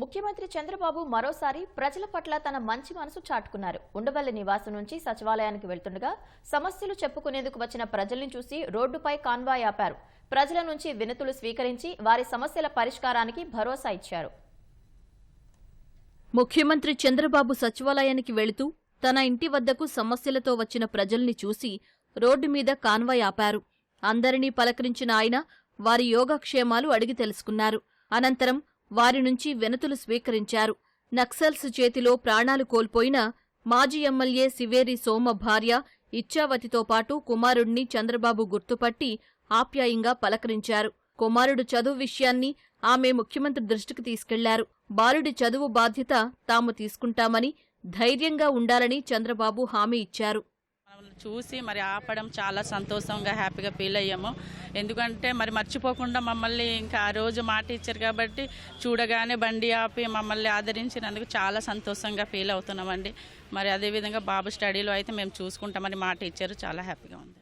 ముఖ్యమంత్రి చంద్రబాబు మరోసారి ప్రజల పట్ల తన మంచి మనసు చాటుకున్నారు. ఉండవల్లి నివాసం నుంచి సచివాలయానికి వెళ్తుండగా సమస్యలు చెప్పుకునేందుకు వచ్చిన ప్రజల్ని చూసి రోడ్డుపై కాన్వాయ్ ఆపారు. ప్రజల నుంచి వినతులు స్వీకరించి వారి సమస్యల పరిష్కారానికి భరోసా ఇచ్చారు. ముఖ్యమంత్రి చంద్రబాబు సచివాలయానికి వెళుతూ తన ఇంటి వద్దకు సమస్యలతో వచ్చిన ప్రజల్ని చూసి రోడ్డు మీద కాన్వాయ్ ఆపారు. అందరినీ పలకరించిన ఆయన వారి యోగక్షేమాలు అడిగి తెలుసుకున్నారు. అనంతరం వారి నుంచి వెనతులు స్వీకరించారు. నక్సల్స్ చేతిలో ప్రాణాలు కోల్పోయిన మాజీ ఎమ్మెల్యే సివేరి సోమ భార్య ఇచ్చావతితో పాటు కుమారుణ్ణి చంద్రబాబు గుర్తుపట్టి ఆప్యాయంగా పలకరించారు. కుమారుడు చదువు విషయాన్ని ఆమె ముఖ్యమంత్రి దృష్టికి తీసుకెళ్ళారు. బాలుడి చదువు బాధ్యత తాము తీసుకుంటామని ధైర్యంగా ఉండాలని చంద్రబాబు హామీ ఇచ్చారు. చూసి మరి ఆపడం చాలా సంతోషంగా హ్యాపీగా ఫీల్ అయ్యాము. ఎందుకంటే మరి మర్చిపోకుండా మమ్మల్ని ఇంకా ఆ రోజు మాట ఇచ్చారు కాబట్టి చూడగానే బండి ఆపి మమ్మల్ని ఆదరించినందుకు చాలా సంతోషంగా ఫీల్ అవుతున్నామండి. మరి అదేవిధంగా బాబు స్టడీలో అయితే మేము చూసుకుంటామని మాట ఇచ్చారు. చాలా హ్యాపీగా ఉంది.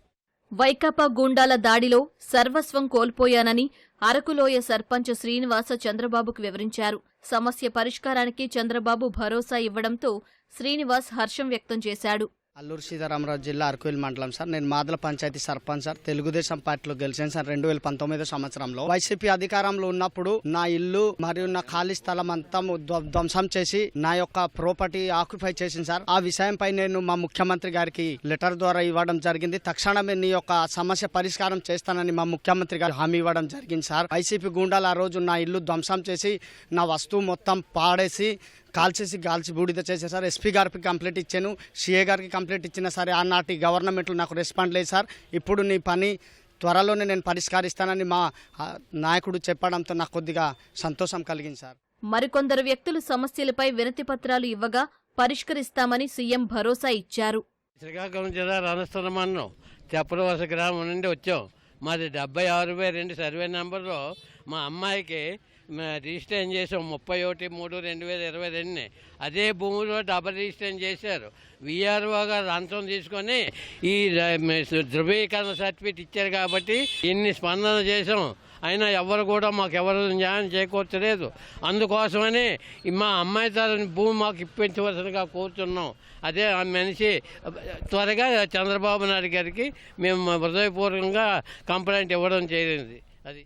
వైకాపా గూండాల దాడిలో సర్వస్వం కోల్పోయానని అరకులోయ సర్పంచ్ శ్రీనివాస చంద్రబాబుకు వివరించారు. సమస్య పరిష్కారానికి చంద్రబాబు భరోసా ఇవ్వడంతో శ్రీనివాస్ హర్షం వ్యక్తం చేశాడు. అల్లూరు సీతారామరాజు జిల్లా అరకువిల్ మండలం సార్. నేను మాదల పంచాయతీ సర్పంచ్ సార్. తెలుగుదేశం పార్టీలో గెలిచాను సార్ రెండు వేల పంతొమ్మిదో సంవత్సరంలో. వైసీపీ అధికారంలో ఉన్నప్పుడు నా ఇల్లు మరియు నా ఖాళీ స్థలం అంతా ధ్వంసం చేసి నా యొక్క ప్రాపర్టీ ఆక్యుపై చేసింది సార్. ఆ విషయంపై నేను మా ముఖ్యమంత్రి గారికి లెటర్ ద్వారా ఇవ్వడం జరిగింది. తక్షణమే నీ యొక్క సమస్య పరిష్కారం చేస్తానని మా ముఖ్యమంత్రి గారు హామీ ఇవ్వడం జరిగింది సార్. వైసీపీ గుండాలు ఆ రోజు నా ఇల్లు ధ్వంసం చేసి నా వస్తువు మొత్తం పాడేసి కాల్చేసి గాల్చి బూడిద చేశారు సార్. ఎస్పీ గారికి కంప్లైంట్ ఇచ్చాను. సిఏ గారికి కంప్లైంట్ ఇచ్చినా సరే ఆనాటి గవర్నమెంట్లో నాకు రెస్పాండ్ లేదు సార్. ఇప్పుడు నీ పని త్వరలోనే నేను పరిష్కరిస్తానని మా నాయకుడు చెప్పడంతో నాకు కొద్దిగా సంతోషం కలిగింది సార్. మరికొందరు వ్యక్తులు సమస్యలపై వినతి పత్రాలు ఇవ్వగా పరిష్కరిస్తామని సీఎం భరోసా ఇచ్చారు. శ్రీకాకుళం జిల్లా రణస్థల మండలం చెప్పలవలస గ్రామం నుండి వచ్చాం. మాది డెబ్బై ఆరు బై రెండు సర్వే నెంబర్లో మా అమ్మాయికి రిజిస్ట్రేషన్ చేసాం ముప్పై ఒకటి మూడు రెండు వేల ఇరవై రెండుని. అదే భూమిలో డబల్ రిజిస్ట్రేషన్ చేశారు. విఆర్ఓ గారు అంతం తీసుకొని ఈ ధృవీకరణ సర్టిఫికేట్ ఇచ్చారు కాబట్టి ఇన్ని స్పందన చేసాం అయినా ఎవరు కూడా మాకు ఎవరు న్యాయం చేకూర్చలేదు. అందుకోసమని మా అమ్మాయి తరని భూమి మాకు ఇప్పించవలసిందిగా కోరుతున్నాం అదే ఆ మనిషి త్వరగా చంద్రబాబు నాయుడు గారికి మేము హృదయపూర్వకంగా కంప్లైంట్ ఇవ్వడం జరిగింది. అది